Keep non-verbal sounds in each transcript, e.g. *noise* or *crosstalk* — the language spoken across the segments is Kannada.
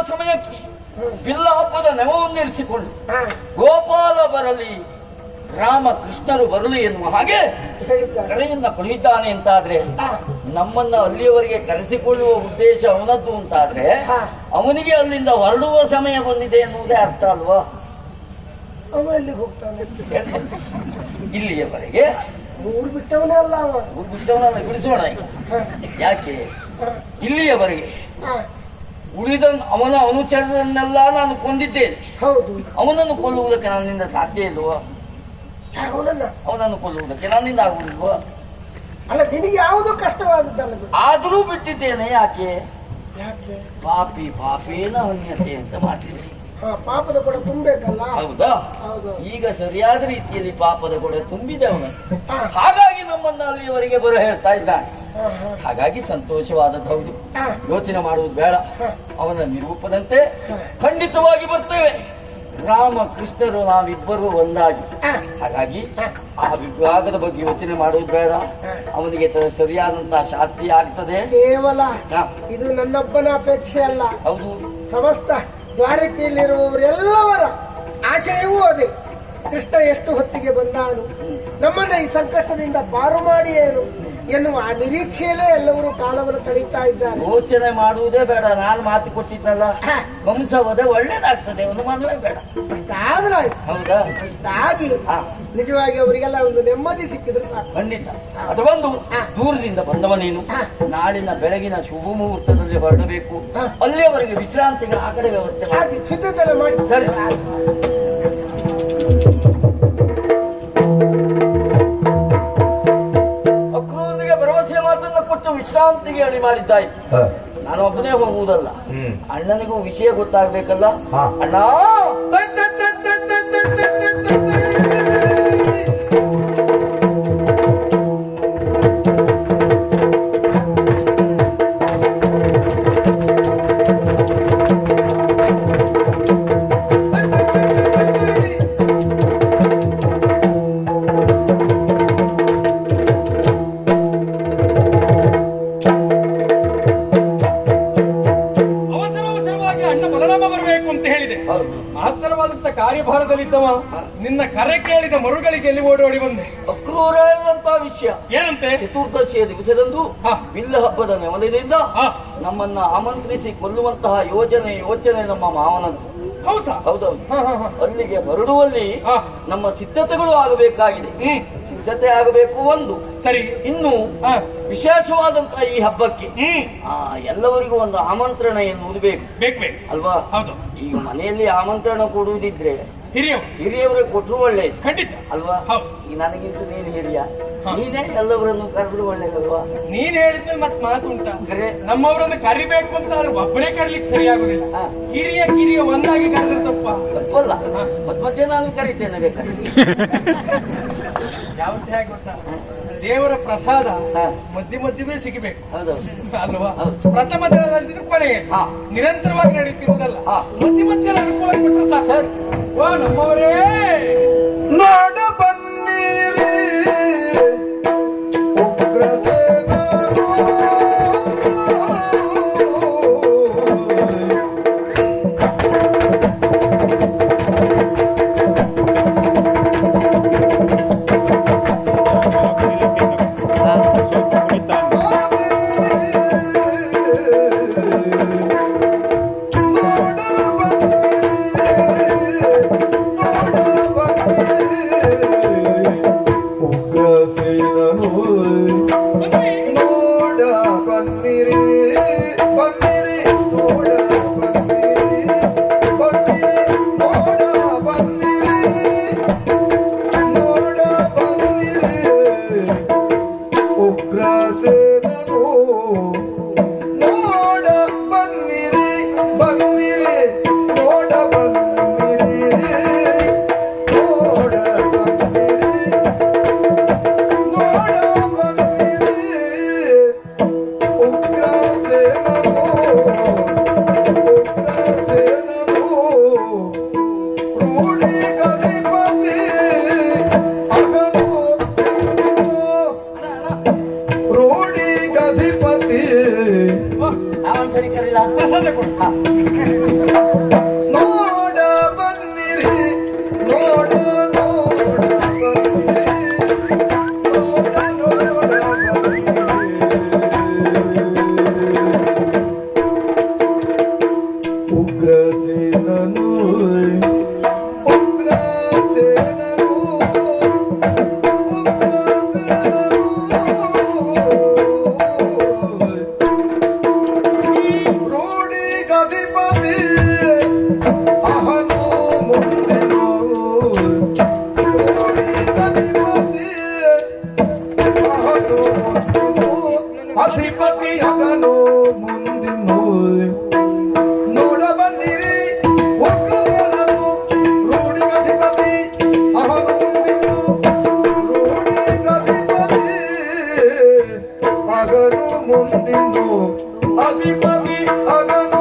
ಸರಿಯಾದ ಸಮಯಕ್ಕೆ ಬಿಲ್ಲ ಹಬ್ಬದ ನೆವವನ್ನಿರಿಸಿಕೊಂಡು ಗೋಪಾಲ ಬರಲಿ ರಾಮ ಕೃಷ್ಣರು ಬರಲಿ ಎನ್ನುವ ಹಾಗೆ ಕರೆಯನ್ನ ಕರೆಯಿಂದ ಕುಣಿತಾನೆ ಅಂತಾದ್ರೆ ನಮ್ಮನ್ನ ಅಲ್ಲಿಯವರೆಗೆ ಕರೆಸಿಕೊಳ್ಳುವ ಉದ್ದೇಶ ಅವನದ್ದು ಅಂತಾದ್ರೆ ಅವನಿಗೆ ಅಲ್ಲಿಂದ ಹೊರಡುವ ಸಮಯ ಬಂದಿದೆ ಎನ್ನುವುದೇ ಅರ್ಥ ಅಲ್ವಾ? ಇಲ್ಲಿಯವರೆಗೆ ಊರು ಬಿಟ್ಟವನೇ ಅಲ್ಲ ಊರು ಬಿಟ್ಟವನನ್ನು ಬಿಡಿಸೋಣ ಯಾಕೆ? ಇಲ್ಲಿಯವರೆಗೆ. ಉಳಿದ ಅವನ ಅನುಚರರನ್ನೆಲ್ಲ ನಾನು ಕೊಂದಿದ್ದೇನೆ. ಹೌದು. ಅವನನ್ನು ಕೊಲ್ಲುವುದಕ್ಕೆ ನನ್ನಿಂದ ಸಾಧ್ಯ ಇಲ್ವೋ? ಅವನನ್ನ? ಅವನನ್ನು ಕೊಲ್ಲುವುದಕ್ಕೆ ನನ್ನಿಂದ ಆಗುವುದಿಲ್ವೋ? ಅಲ್ಲ ನಿನಗೆ ಯಾವುದು ಕಷ್ಟವಾದದ್ದಲ್ಲ. ಆದರೂ ಬಿಟ್ಟಿದ್ದೇನೆ ಯಾಕೆ? ಯಾಕೆ? ಪಾಪಿ ಪಾಪೇನ ಅನ್ಯತೆ ಅಂತ ಮಾಡ್ತೀನಿ ಹಾ ಪಾಪದ ಕೊಡ ತುಂಬಬೇಕಲ್ಲ? ಹೌದಾ? ಹೌದು. ಈಗ ಸರಿಯಾದ ರೀತಿಯಲ್ಲಿ ಪಾಪದ ಕೊಡ ತುಂಬಿದೆ ಅವನು. ಹಾಗಾಗಿ ನಮ್ಮನ್ನ ಅಲ್ಲಿಯವರೆಗೆ ಬರೋ ಹೇಳ್ತಾ ಇದ್ದಾನೆ. ಹಾಗಾಗಿ ಸಂತೋಷವಾದದ್ದು ಹೌದು. ಯೋಚನೆ ಮಾಡುವುದು ಬೇಡ. ಅವನ ನಿರೂಪದಂತೆ ಖಂಡಿತವಾಗಿ ಬರ್ತೇವೆ. ರಾಮ ಕೃಷ್ಣರು ನಾವಿಬ್ಬರು ಒಂದಾಗಿ. ಹಾಗಾಗಿ ಆ ವಿಭಾಗದ ಬಗ್ಗೆ ಯೋಚನೆ ಮಾಡುವುದು ಬೇಡ. ಅವನಿಗೆ ಸರಿಯಾದಂತಹ ಶಾಸ್ತಿ ಆಗ್ತದೆ. ಕೇವಲ ಇದು ನನ್ನೊಬ್ಬನ ಅಪೇಕ್ಷೆ ಅಲ್ಲ. ಹೌದು. ಸಮಸ್ತ ದ್ವಾರಕೆಯಲ್ಲಿರುವವರೆಲ್ಲವರ ಆಶಯವೂ ಅದೇ. ಕೃಷ್ಣ ಎಷ್ಟು ಹೊತ್ತಿಗೆ ಬಂದಾನು? ನಮ್ಮನ್ನ ಈ ಸಂಕಷ್ಟದಿಂದ ಪಾರು ಮಾಡಿ ಏನು ಎನ್ನುವ ಆ ನಿರೀಕ್ಷೆಯಲ್ಲೇ ಎಲ್ಲವರು ಕಾಲವನ್ನು ಕಳೀತಾ ಇದ್ದಾರೆ. ಯೋಚನೆ ಮಾಡುವುದೇ ಬೇಡ ನಾನು ಮಾತು ಕೊಟ್ಟಿದ್ದಲ್ಲ. ವಂಶ ಹೋದ ಒಳ್ಳೇದಾಗ್ತದೆ ಒಂದು ಮದುವೆ ಬೇಡ. ಆದ್ರಾಯ್ತು ಹೌದಾ? ಆಗಿ ನಿಜವಾಗಿ ಅವರಿಗೆಲ್ಲ ಒಂದು ನೆಮ್ಮದಿ ಸಿಕ್ಕಿದ್ರೆ ಸಾಕು. ಖಂಡಿತ. ಅದು ಬಂದು. ದೂರದಿಂದ ಬಂದವ ನೀನು. ನಾಳಿನ ಬೆಳಗಿನ ಶುಭ ಮುಹೂರ್ತದಲ್ಲಿ ಹೊರಡಬೇಕು. ಅಲ್ಲಿಯವರೆಗೆ ವಿಶ್ರಾಂತಿಗೆ ಆ ಕಡೆ ವ್ಯವಸ್ಥೆ ಮಾಡಿ. ಸಿದ್ಧತೆ ಮಾಡಿ. ಸರಿ. ವಿಶ್ರಾಂತಿಗೆ ಅಡಿ ತಾಯಿ ನಾನು ಒಬ್ಬನೇ ಹೋಗುವುದಲ್ಲ. ಅಣ್ಣನಿಗೂ ವಿಷಯ ಗೊತ್ತಾಗ್ಬೇಕಲ್ಲ. ಅಣ್ಣ! ಕೇಳಿದ ಮರುಗಳಿಗೆ ಎಲ್ಲಿ ಓಡೋಡಿ ಬಂದೆ? ಅಕ್ರೂರ ವಿಷಯ. ಏನಂತೆ? ಚತುರ್ದಶಿಯ ದಿವಸದಂದು. ಬಿಲ್ಲ ಹಬ್ಬದ ನೆವದಿಂದ ನಮ್ಮನ್ನ ಆಮಂತ್ರಿಸಿ ಕೊಲ್ಲುವಂತಹ ಯೋಜನೆ ಯೋಚನೆ ನಮ್ಮ ಮಾವನದ್ದು. ಹೌದೌದು. ಅಲ್ಲಿಗೆ ಹೊರಡುವಲ್ಲಿ ನಮ್ಮ ಸಿದ್ಧತೆಗಳು ಆಗಬೇಕಾಗಿದೆ. ಸಿದ್ಧತೆ ಆಗಬೇಕು ಒಂದು. ಸರಿ. ಇನ್ನು. ವಿಶೇಷವಾದಂತಹ ಈ ಹಬ್ಬಕ್ಕೆ ಎಲ್ಲವರಿಗೂ ಒಂದು ಆಮಂತ್ರಣ ಎನ್ನುವುದು ಬೇಕು ಬೇಕು. ಅಲ್ವಾ? ಹೌದು. ಈಗ ಮನೆಯಲ್ಲಿ ಆಮಂತ್ರಣ ಕೊಡುವುದಿದ್ರೆ ಹಿರಿಯವು ಹಿರಿಯವರಿಗೆ ಕೊಟ್ಟರು ಒಳ್ಳೇದು ಖಂಡಿತ. ಅಲ್ವಾ? ಹೌದು. ನನಗಿಂತ ನೀನು ಹಿರಿಯ. ನೀನೇ ಎಲ್ಲವರನ್ನು ಕರೆದ್ರು ಒಳ್ಳೇದಲ್ವಾ ನೀನ್ ಹೇಳಿದ್ರೆ ಮತ್ ಮಾತುಂಟ ಕರೆ. ನಮ್ಮವರನ್ನು ಕರಿಬೇಕು ಅಂತ ಆದ್ರೆ ಒಬ್ಬನೇ ಕರಿಲಿಕ್ಕೆ ಸರಿಯಾಗುದಿಲ್ಲ ಹಿರಿಯ ಕಿರಿಯ ಕಿರಿಯ ಒಂದಾಗಿ ಕರೆದ್ರೆ ತಪ್ಪ? ತಪ್ಪಲ್ಲ. ಮತ್ ಮಧ್ಯೆ ನಾನು ಕರಿತೇನೆ ಬೇಕಾದ್ರೆ. *laughs* ಯಾವತ್ತೇ ಗೊತ್ತಾ? ದೇವರ ಪ್ರಸಾದ ಮಧ್ಯೆ ಮಧ್ಯ ಮಧ್ಯವೇ ಸಿಗಬೇಕು. ಅಲ್ವಾ. ಪ್ರಥಮ ದಿನದಂತಿದ್ದು ಕೊನೆಗೆ. ಹಾ. ನಿರಂತರವಾಗಿ ನಡೀತಿರುವುದಲ್ಲ ಹಾ. ಮಧ್ಯ ಮಧ್ಯ ಅನುಕೂಲ ಕೊಟ್ಟರೆ ಸಾಕು. ಓ ನಮ್ಮವರೇ! ನೋಡ ಬನ್ನಿರಿ Oh. అగరు ముందిండు అది మది అగను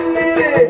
Brasil!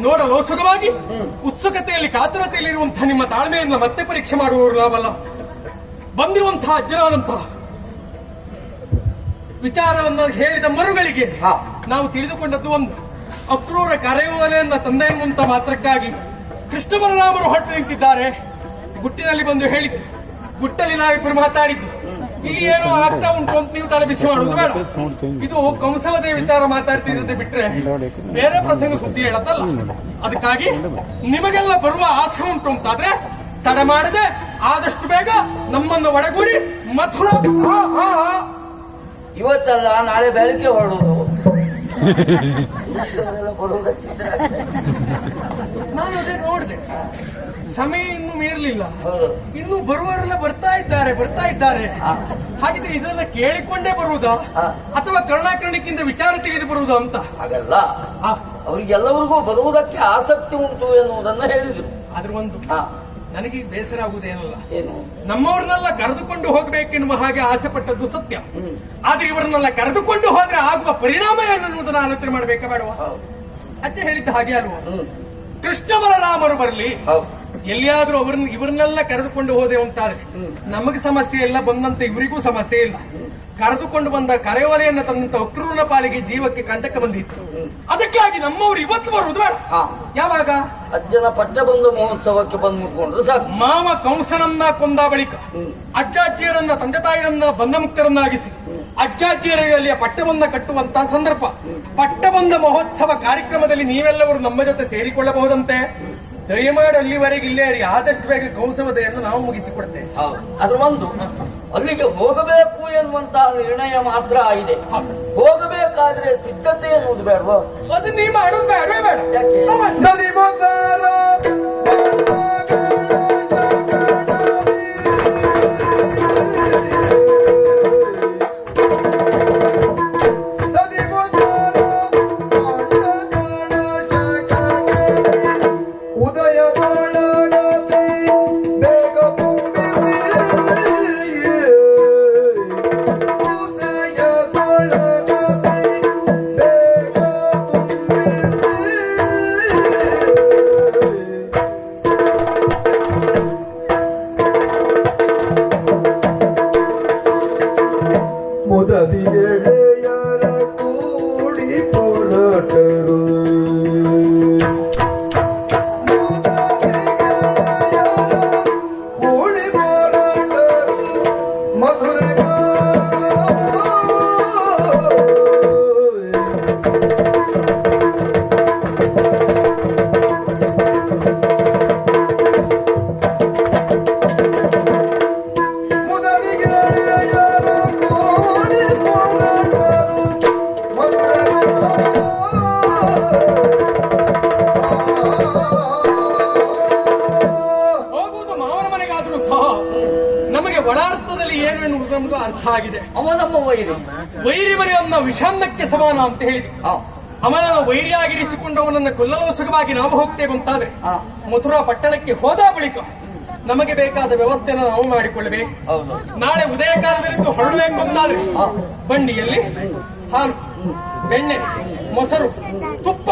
ನೋಡಲು ಸುಖವಾಗಿ ಉತ್ಸುಕತೆಯಲ್ಲಿ ಕಾತುರತೆಯಲ್ಲಿರುವಂತಹ ನಿಮ್ಮ ತಾಳ್ಮೆಯಿಂದ ಮತ್ತೆ ಪರೀಕ್ಷೆ ಮಾಡುವವರು ನಾವಲ್ಲ. ಬಂದಿರುವಂತಹ ಅಜ್ಜನಾದಂತಹ ವಿಚಾರವನ್ನು ಹೇಳಿದ ಮರುಗಳಿಗೆ ಹಾ. ನಾವು ತಿಳಿದುಕೊಂಡದ್ದು ಒಂದು. ಅಕ್ರೂರ ಕರೆಯುವನೆಯನ್ನ ತಂದೆ ಎನ್ನುವಂತ ಮಾತ್ರಕ್ಕಾಗಿ ಕೃಷ್ಣ ಬಲರಾಮರು ಹೊರಟು ನಿಂತಿದ್ದಾರೆ. ಗುಟ್ಟಿನಲ್ಲಿ ಬಂದು ಹೇಳಿದ್ದು. ಗುಟ್ಟಲ್ಲಿ ನಾವಿಬ್ಬರು ಮಾತಾಡಿದ್ದು. ಇಲ್ಲಿ ಏನು ಆಗ್ತಾ ಉಂಟು ಅಂತ ನೀವು ತಲೆ ಬಿಸಿ ಮಾಡುವುದು ಬೇಡ. ಇದು ಕಂಸವದೇ ವಿಚಾರ ಮಾತಾಡ್ತಿದ್ದಂತೆ ಬಿಟ್ರೆ ಬೇರೆ ಪ್ರಸಂಗ ಸುದ್ದಿ ಹೇಳತ್ತಲ್ಲ. ಅದಕ್ಕಾಗಿ ನಿಮಗೆಲ್ಲ ಬರುವ ಆಸೆ ಉಂಟು ಅಂತಾದ್ರೆ ತಡ ಮಾಡದೆ. ಆದಷ್ಟು ಬೇಗ ನಮ್ಮನ್ನು ಒಡಗೂಡಿ ಮಥುರಾ. ಹಾ, ಹಾ, ಹಾ. ಇವತ್ತಲ್ಲ ನಾಳೆ ಬೆಳಗ್ಗೆ ಹೊರಡುದು. *laughs* *laughs* ನಾನು ಅದೇ ನೋಡಿದೆ. ಸಮಯ ಇನ್ನು ಮೀರಲಿಲ್ಲ ಇನ್ನು ಬರುವವರೆಲ್ಲ ಬರ್ತಾ ಇದ್ದಾರೆ ಬರ್ತಾ ಇದ್ದಾರೆ. ಹಾಗಿದ್ರೆ ಇದನ್ನ ಕೇಳಿಕೊಂಡೇ ಬರುವುದಾ? ಅಥವಾ ಕರ್ಣಾಕರ್ಣಕ್ಕಿಂತ ವಿಚಾರ ತೆಗೆದು ಬರುವುದಾ ಅಂತ? ಹಾಗಲ್ಲ. ಅವ್ರಿಗೆಲ್ಲವರಿಗೂ ಬರುವುದಕ್ಕೆ ಆಸಕ್ತಿ ಉಂಟು ಎನ್ನುವುದನ್ನ ಹೇಳಿದ್ರು. ಆದ್ರೆ ಒಂದು ನನಗೆ ಬೇಸರ ಆಗುವುದೇನಲ್ಲ ನಮ್ಮವ್ರನ್ನೆಲ್ಲ ಕರೆದುಕೊಂಡು ಹೋಗ್ಬೇಕೆನ್ನುವ ಹಾಗೆ ಆಸೆ ಪಟ್ಟದ್ದು ಸತ್ಯ ಆದ್ರೆ ಇವರನ್ನೆಲ್ಲ ಕರೆದುಕೊಂಡು ಹೋದ್ರೆ ಆಗುವ ಪರಿಣಾಮ ಏನು ಅನ್ನೋದನ್ನ ಆಲೋಚನೆ ಮಾಡಬೇಕಾ ಬೇಡವಾ? ಅಂತ ಹೇಳಿದ್ದ ಹಾಗೆ ಅಲ್ವಾ? ಕೃಷ್ಣ ಬಲರಾಮರು ಬರಲಿ. ಎಲ್ಲಿಯಾದ್ರೂ ಅವ್ರನ್ನ ಇವ್ರನ್ನೆಲ್ಲ ಕರೆದುಕೊಂಡು ಹೋದೆ ಅಂತಾರೆ ನಮಗೆ ಸಮಸ್ಯೆ ಇಲ್ಲ ಬಂದಂತ ಇವರಿಗೂ ಸಮಸ್ಯೆ ಇಲ್ಲ. ಕರೆದುಕೊಂಡು ಬಂದ ಕರೆವಲೆಯನ್ನ ತಂದಂತ ಅಕ್ರೂರನ ಪಾಲಿಗೆ ಜೀವಕ್ಕೆ ಕಂಟಕ ಬಂದಿತ್ತು. ಅದಕ್ಕಾಗಿ ನಮ್ಮವರು ಇವತ್ತು ಬರುವುದು ಬೇಡ. ಯಾವಾಗ? ಅಜ್ಜನ ಪಟ್ಟ ಬಂದು ಮಹೋತ್ಸವಕ್ಕೆ ಬಂದು ಮುಟ್ಕೊಂಡ್ರು ಸಾಕು. ಮಾವ ಕಂಸನನ್ನ ಕೊಂದ ಬಳಿಕ ಅಜ್ಜಾಜ್ಜಿಯರನ್ನ ತಂದೆ ತಾಯಿರನ್ನ ಬಂಧಮುಕ್ತರನ್ನಾಗಿಸಿ ಅಜ್ಜಾಜ್ಜಿಯರಲ್ಲಿ ಪಟ್ಟಬಂಧ ಕಟ್ಟುವಂತಹ ಸಂದರ್ಭ. ಪಟ್ಟಬಂಧ ಮಹೋತ್ಸವ ಕಾರ್ಯಕ್ರಮದಲ್ಲಿ ನೀವೆಲ್ಲವರು ನಮ್ಮ ಜೊತೆ ಸೇರಿಕೊಳ್ಳಬಹುದಂತೆ? ದಯಮಾಡಿ ಅಲ್ಲಿವರೆಗೆ ಇಲ್ಲೇ ಇರಿ. ಆದಷ್ಟು ಬೇಗ ಕೌಸವದೆಯನ್ನು ನಾವು ಮುಗಿಸಿಕೊಡ್ತೇವೆ. ಹೌದು. ಅದ್ರ ಒಂದು ಅಲ್ಲಿಗೆ ಹೋಗಬೇಕು ಎನ್ನುವಂತಹ ನಿರ್ಣಯ ಮಾತ್ರ ಆಗಿದೆ. ಹೋಗಬೇಕಾದ್ರೆ ಸಿದ್ಧತೆ ಎನ್ನುವುದು ಬೇಡವಾ? ಅದು ನೀವು ಮಾಡೋದು ಬೇಡವೇ ಬೇಡ. ಯಾಕೆ? মধুর ಒಳಾರ್ಥದಲ್ಲಿ ಏನು ಎನ್ನುವುದು ನಮಗೂ ಅರ್ಥ ಆಗಿದೆ. ಅವನಮ್ಮ ವೈರಿ ವೈರಿ. ಬರೆ ಅವನ ವಿಷಾನ್ನಕ್ಕೆ ಸಮಾನ ಅಂತ ಹೇಳಿದ್ವಿ ಅವನ ವೈರಿಯಾಗಿರಿಸಿಕೊಂಡವನನ್ನ ಕೊಲ್ಲಲು ಸುಖವಾಗಿ ನಾವು ಹೋಗ್ತೇವೆ ಅಂತಾದ್ರೆ. ಮಥುರಾ ಪಟ್ಟಣಕ್ಕೆ ಹೋದ ಬಳಿಕ ನಮಗೆ ಬೇಕಾದ ವ್ಯವಸ್ಥೆಯನ್ನು ನಾವು ಮಾಡಿಕೊಳ್ಳಬೇಕು. ಹೌದು. ನಾಳೆ ಉದಯ ಕಾಲದಲ್ಲಿ ಹೊರಡಬೇಕು ಅಂತಾದ್ರೆ. ಬಂಡಿಯಲ್ಲಿ ಹಾಲು ಬೆಣ್ಣೆ ಮೊಸರು ತುಪ್ಪ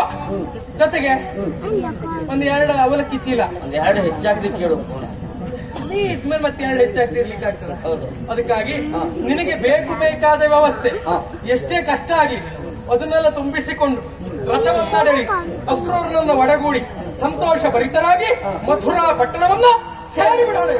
ಜೊತೆಗೆ ಒಂದು ಎರಡು ಅವಲಕ್ಕಿ ಚೀಲ. ಎರಡು ಹೆಚ್ಚಾಗಿ ಕೇಳು ನೀ ಇದ್ಮೇಲೆ ಮತ್ತೆ ಎರಡು ಹೆಚ್ಚಾಗ್ತಿರ್ಲಿಕ್ಕೆ ಆಗ್ತದೆ? ಅದಕ್ಕಾಗಿ ನಿನಗೆ ಬೇಕು ಬೇಕಾದ ವ್ಯವಸ್ಥೆ. ಎಷ್ಟೇ ಕಷ್ಟ ಆಗಲಿ ಅದನ್ನೆಲ್ಲ ತುಂಬಿಸಿಕೊಂಡು ರಥವನ್ನಾಡರಿ ಅಕ್ರೂರನನ್ನ ಒಡಗೂಡಿ ಸಂತೋಷ ಭರಿತರಾಗಿ ಮಥುರಾ ಪಟ್ಟಣವನ್ನ ಸೇರಿ ಬಿಡೋಣ